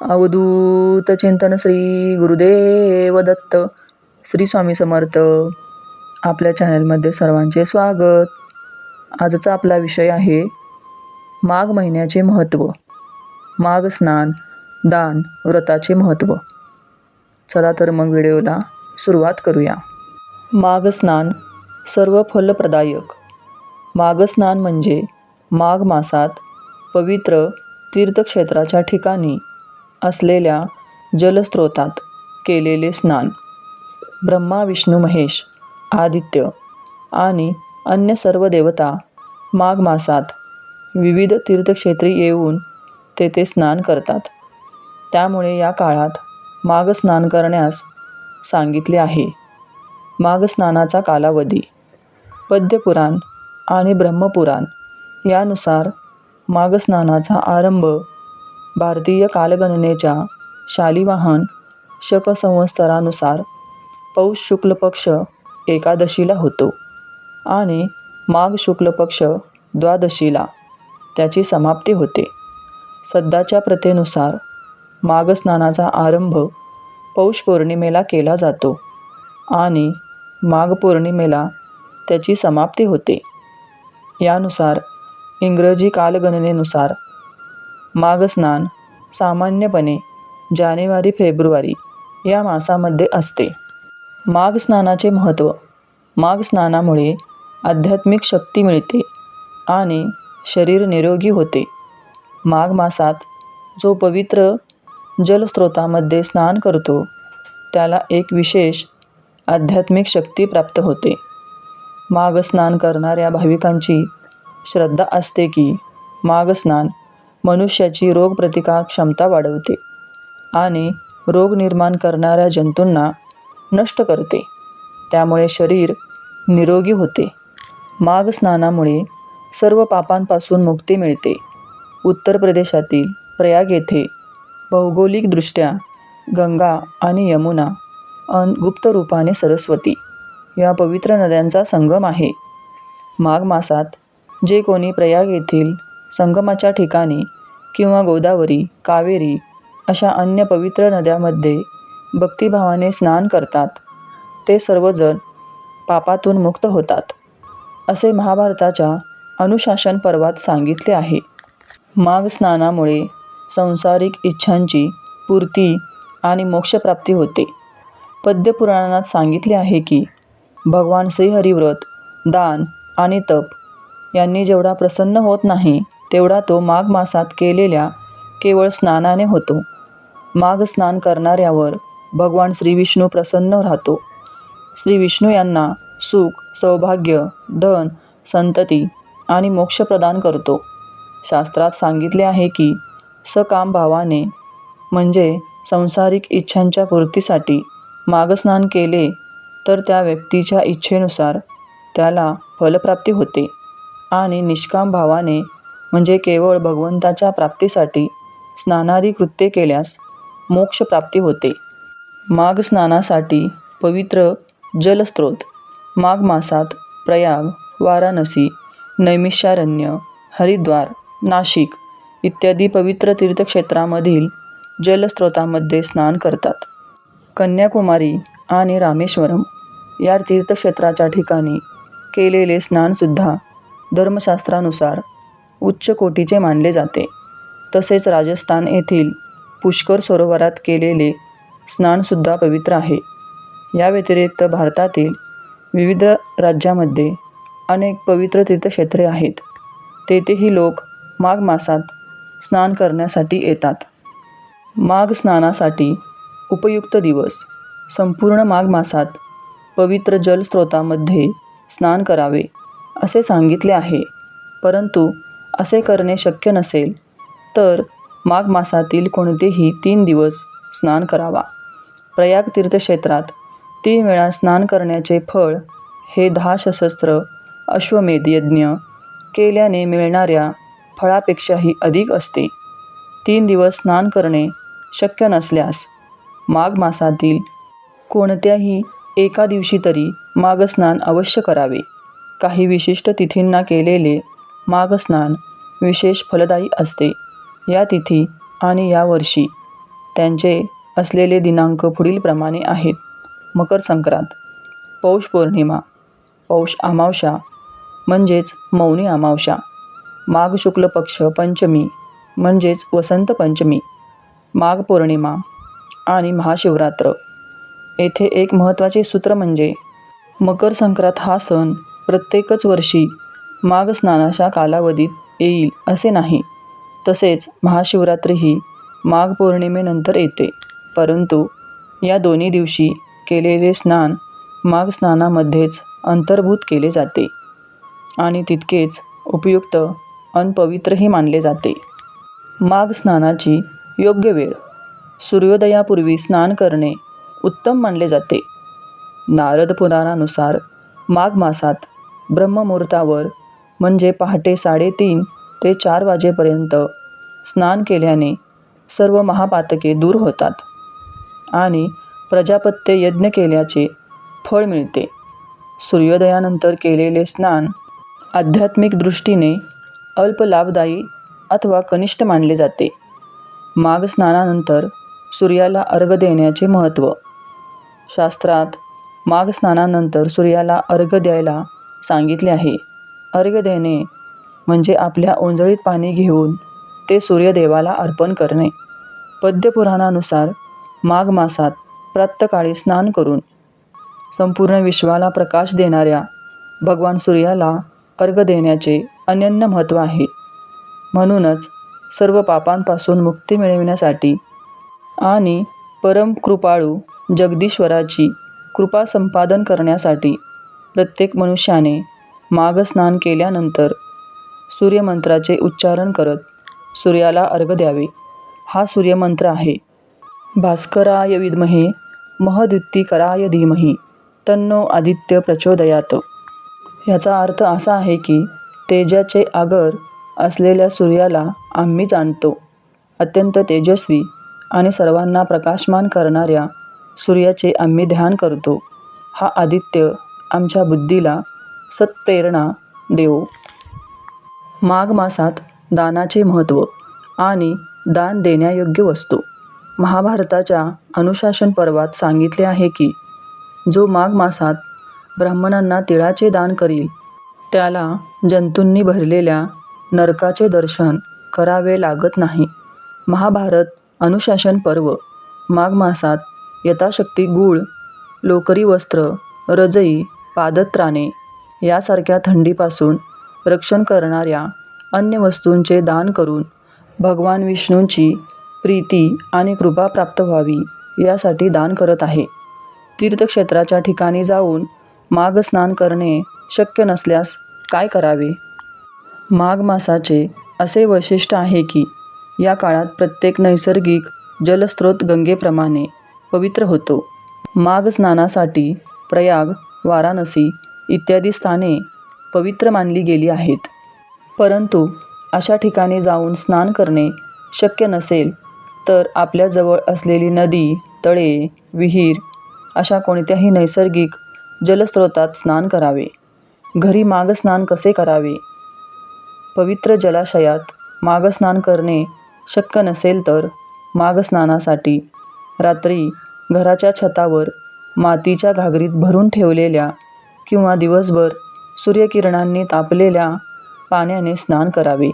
अवधूत चिंतन श्री गुरुदेव दत्त श्री स्वामी समर्थ. आपल्या चॅनलमध्ये सर्वांचे स्वागत. आजचा आपला विषय आहे माघ महिन्याचे महत्त्व. माघ स्नान दान व्रताचे महत्त्व. चला तर मग व्हिडिओला सुरुवात करूया. माघ स्नान सर्व फलप्रदायक. माघ स्नान म्हणजे माघ मासात पवित्र तीर्थक्षेत्राच्या ठिकाणी असलेल्या जलस्रोतात केलेले स्नान. ब्रह्मा विष्णू महेश आदित्य आणि अन्य सर्व देवता माघ मासात विविध तीर्थक्षेत्री येऊन तेथे स्नान करतात. त्यामुळे या काळात माघ स्नान करण्यास सांगितले आहे. माघ स्नानाचा कालावधी पद्यपुराण आणि ब्रह्मपुराण यानुसार माघ स्नानाचा आरंभ भारतीय कालगणनेच्या शालिवाहन शकसंवत्सरानुसार पौष शुक्ल पक्ष एकादशीला होतो आणि माघ शुक्ल पक्ष द्वादशीला त्याची समाप्ती होते. सध्याच्या प्रथेनुसार माघ स्नानाचा आरंभ पौष पौर्णिमेला केला जातो आणि माघ पौर्णिमेला त्याची समाप्ती होते. यानुसार इंग्रजी कालगणनेनुसार माघस्नान सामान्यपणे जानेवारी फेब्रुवारी या मासामध्ये असते. माघ स्नानाचे महत्त्व माघ स्नानामुळे आध्यात्मिक शक्ती मिळते आणि शरीर निरोगी होते. माघ मासात जो पवित्र जलस्रोतामध्ये स्नान करतो त्याला एक विशेष आध्यात्मिक शक्ती प्राप्त होते. माघ स्नान करणाऱ्या भाविकांची श्रद्धा असते की माघ स्नान मनुष्याची रोगप्रतिकार क्षमता वाढवते आणि रोग निर्माण करणाऱ्या जंतूंना नष्ट करते. त्यामुळे शरीर निरोगी होते. माघ स्नानामुळे सर्व पापांपासून मुक्ती मिळते. उत्तर प्रदेशातील प्रयाग येथे भौगोलिकदृष्ट्या गंगा आणि यमुना अन गुप्त रूपाने सरस्वती या पवित्र नद्यांचा संगम आहे. माघ मासात जे कोणी प्रयाग येथील संगमाच्या ठिकाणी किंवा गोदावरी कावेरी अशा अन्य पवित्र नद्यामध्ये भक्तिभावाने स्नान करतात. ते सर्वजण पापातून मुक्त होतात असे महाभारताच्या अनुशासन पर्वात सांगितले आहे. माघ स्नानामुळे संसारिक इच्छांची पूर्ती आणि मोक्षप्राप्ती होते. पद्यपुराणात सांगितले आहे की भगवान श्रीहरिव्रत दान आणि तप यांनी जेवढा प्रसन्न होत नाही तेवढा तो माघ मासात केलेल्या केवळ स्नानाने होतो. माघ स्नान करणाऱ्यावर भगवान श्रीविष्णू प्रसन्न राहतो. श्री विष्णू यांना सुख सौभाग्य धन संतती आणि मोक्ष प्रदान करतो. शास्त्रात सांगितले आहे की सकाम भावाने म्हणजे संसारिक इच्छांच्या पूर्तीसाठी माघस्नान केले तर त्या व्यक्तीच्या इच्छेनुसार त्याला फलप्राप्ती होते आणि निष्काम भावाने म्हणजे केवळ भगवंताच्या प्राप्तीसाठी स्नानादी कृत्ये केल्यास मोक्षप्राप्ती होते. माघ स्नानासाठी पवित्र जलस्रोत माघ मासात प्रयाग वाराणसी नैमिषारण्य हरिद्वार नाशिक इत्यादी पवित्र तीर्थक्षेत्रामधील जलस्रोतामध्ये स्नान करतात. कन्याकुमारी आणि रामेश्वरम या तीर्थक्षेत्राच्या ठिकाणी केलेले स्नानसुद्धा धर्मशास्त्रानुसार उच्च कोटीचे मानले जाते. तसेच राजस्थान येथील पुष्कर सरोवरात केलेले स्नानसुद्धा पवित्र आहे. या व्यतिरिक्त भारतातील विविध राज्यामध्ये अनेक पवित्र तीर्थक्षेत्रे आहेत. तेथेही लोक माघ मासात स्नान करण्यासाठी येतात. माघ स्नानासाठी उपयुक्त दिवस संपूर्ण माघ मासात पवित्र जलस्रोतामध्ये स्नान करावे असे सांगितले आहे. परंतु असे करणे शक्य नसेल तर माघ मासातील कोणतेही तीन दिवस स्नान करावा. प्रयाग तीर्थक्षेत्रात तीन वेळा स्नान करण्याचे फळ हे दहा सशस्त्र अश्वमेध यज्ञ केल्याने मिळणाऱ्या फळापेक्षाही अधिक असते. तीन दिवस स्नान करणे शक्य नसल्यास माघ मासातील कोणत्याही एका दिवशी तरी माघस्नान अवश्य करावे. काही विशिष्ट तिथींना केलेले माघस्नान विशेष फलदायी असते. या तिथी आणि या वर्षी त्यांचे असलेले दिनांक पुढीलप्रमाणे आहेत. मकर संक्रांत पौष पौर्णिमा पौष अमावस्या म्हणजेच मौनी अमावस्या माघ शुक्ल पक्ष पंचमी म्हणजेच वसंत पंचमी माघ पौर्णिमा आणि महाशिवरात्र. येथे एक महत्त्वाचे सूत्र म्हणजे मकर संक्रांत हा सण प्रत्येकच वर्षी माघ स्नानाच्या कालावधीत येईल असे नाही. तसेच महाशिवरात्री ही माघ पौर्णिमेनंतर येते. परंतु या दोन्ही दिवशी केलेले स्नान माघ स्नानामध्येच अंतर्भूत केले जाते आणि तितकेच उपयुक्त अनपवित्रही मानले जाते. माघ स्नानाची योग्य वेळ सूर्योदयापूर्वी स्नान करणे उत्तम मानले जाते. नारद पुराणानुसार माघ मासात ब्रह्ममुहूर्तावर म्हणजे पहाटे साडेतीन ते चार वाजेपर्यंत स्नान केल्याने सर्व महापातके दूर होतात आणि प्रजापत्य यज्ञ केल्याचे फळ मिळते. सूर्योदयानंतर केलेले स्नान आध्यात्मिक दृष्टीने अल्प लाभदायी अथवा कनिष्ठ मानले जाते. माघ स्नानानंतर सूर्याला अर्घ देण्याचे महत्त्व शास्त्रात माघ स्नानानंतर सूर्याला अर्घ द्यायला सांगितले आहे. अर्घ्य देणे म्हणजे आपल्या ओंजळीत पाणी घेऊन ते सूर्यदेवाला अर्पण करणे. पद्यपुराणानुसार माघ मासात प्रातकाळी स्नान करून संपूर्ण विश्वाला प्रकाश देणाऱ्या भगवान सूर्याला अर्घ देण्याचे अनन्य महत्त्व आहे. म्हणूनच सर्व पापांपासून मुक्ती मिळविण्यासाठी आणि परम कृपाळू जगदीश्वराची कृपा संपादन करण्यासाठी प्रत्येक मनुष्याने माघ स्नान केल्यानंतर सूर्यमंत्राचे उच्चारण करत सूर्याला अर्घ द्यावे. हा सूर्यमंत्र आहे. भास्कराय विद्महे महद्युतिकराय धीमहि तन्नो आदित्य प्रचोदयात. याचा अर्थ असा आहे की तेजाचे आगर असलेल्या सूर्याला आम्ही जाणतो. अत्यंत तेजस्वी आणि सर्वांना प्रकाशमान करणाऱ्या सूर्याचे आम्ही ध्यान करतो. हा आदित्य आमच्या बुद्धीला सत्प्रेरणा देवो. माघ मासात दानाचे महत्त्व आणि दान देण्यायोग्य वस्तू. महाभारताच्या अनुशासन पर्वात सांगितले आहे की जो माघ मासात ब्राह्मणांना तिळाचे दान करील त्याला जंतूंनी भरलेल्या नरकाचे दर्शन करावे लागत नाही. महाभारत अनुशासन पर्व माघ मासात यथाशक्ती गूळ लोकरी वस्त्र रजई पादत्राणे यासारख्या थंडीपासून रक्षण करणाऱ्या अन्य वस्तूंचे दान करून भगवान विष्णूंची प्रीती आणि कृपा प्राप्त व्हावी यासाठी दान करत आहे. तीर्थक्षेत्राच्या ठिकाणी जाऊन माघ स्नान करणे शक्य नसल्यास काय करावे? माघ मासाचे असे वैशिष्ट्य आहे की या काळात प्रत्येक नैसर्गिक जलस्रोत गंगेप्रमाणे पवित्र होतो. माघ स्नानासाठी प्रयाग वाराणसी इत्यादी स्थाने पवित्र मानली गेली आहेत. परंतु अशा ठिकाणी जाऊन स्नान करणे शक्य नसेल तर आपल्याजवळ असलेली नदी तळे विहीर अशा कोणत्याही नैसर्गिक जलस्रोतात स्नान करावे. घरी मागस्नान कसे करावे? पवित्र जलाशयात मागस्नान करणे शक्य नसेल तर मागस्नानासाठी रात्री घराच्या छतावर मातीच्या घागरीत भरून ठेवलेल्या किंवा दिवसभर सूर्यकिरणांनी तापलेल्या पाण्याने स्नान करावे.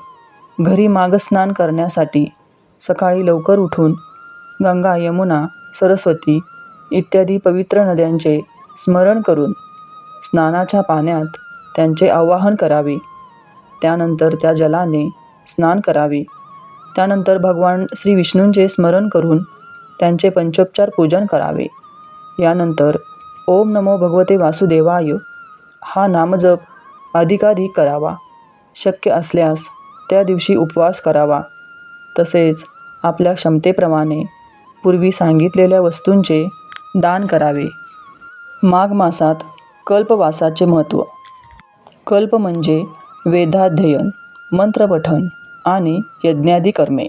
घरी मागस्नान करण्यासाठी सकाळी लवकर उठून गंगा यमुना सरस्वती इत्यादी पवित्र नद्यांचे स्मरण करून स्नानाच्या पाण्यात त्यांचे आवाहन करावे. त्यानंतर त्या जलाने स्नान करावे. त्यानंतर भगवान श्री विष्णूंचे स्मरण करून त्यांचे पंचोपचार पूजन करावे. यानंतर ओम नमो भगवते वासुदेवाय. हा नामजप अधिकाधिक करावा. शक्य असल्यास त्या दिवशी उपवास करावा. तसेच आपल्या क्षमतेप्रमाणे पूर्वी सांगितलेल्या वस्तूंचे दान करावे. माघ मासात कल्पवासाचे महत्त्व. कल्प म्हणजे वेदाध्ययन मंत्रपठण आणि यज्ञादी कर्मे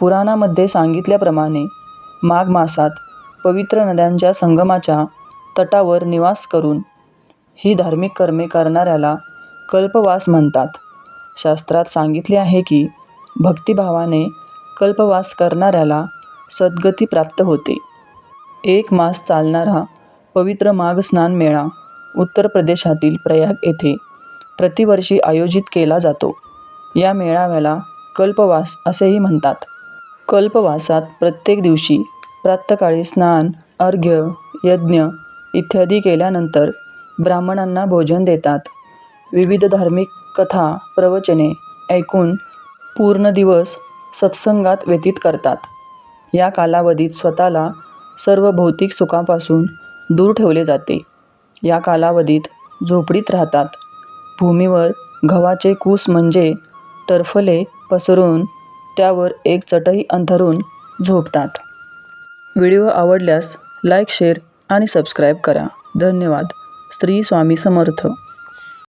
पुराणामध्ये सांगितल्याप्रमाणे माघ मासात पवित्र नद्यांच्या संगमाच्या तटावर निवास करून ही धार्मिक कर्मे करणाऱ्याला कल्पवास म्हणतात. शास्त्रात सांगितले आहे की भक्तिभावाने कल्पवास करणाऱ्याला सद्गती प्राप्त होते. एक मास चालणारा पवित्र माघ स्नान मेळा उत्तर प्रदेशातील प्रयाग येथे प्रतिवर्षी आयोजित केला जातो. या मेळाव्याला कल्पवास असेही म्हणतात. कल्पवासात प्रत्येक दिवशी प्रातःकाळी स्नान अर्घ्य यज्ञ इत्यादी केल्यानंतर ब्राह्मणांना भोजन देतात. विविध धार्मिक कथा प्रवचने ऐकून पूर्ण दिवस सत्संगात व्यतीत करतात. या कालावधीत स्वतःला सर्व भौतिक सुखापासून दूर ठेवले जाते. या कालावधीत झोपडीत राहतात. भूमीवर गव्हाचे कूस म्हणजे टरफले पसरून त्यावर एक चटई अंथरून झोपतात. व्हिडिओ आवडल्यास लाईक शेअर आणि सबस्क्राईब करा. धन्यवाद. स्त्री स्वामी समर्थ.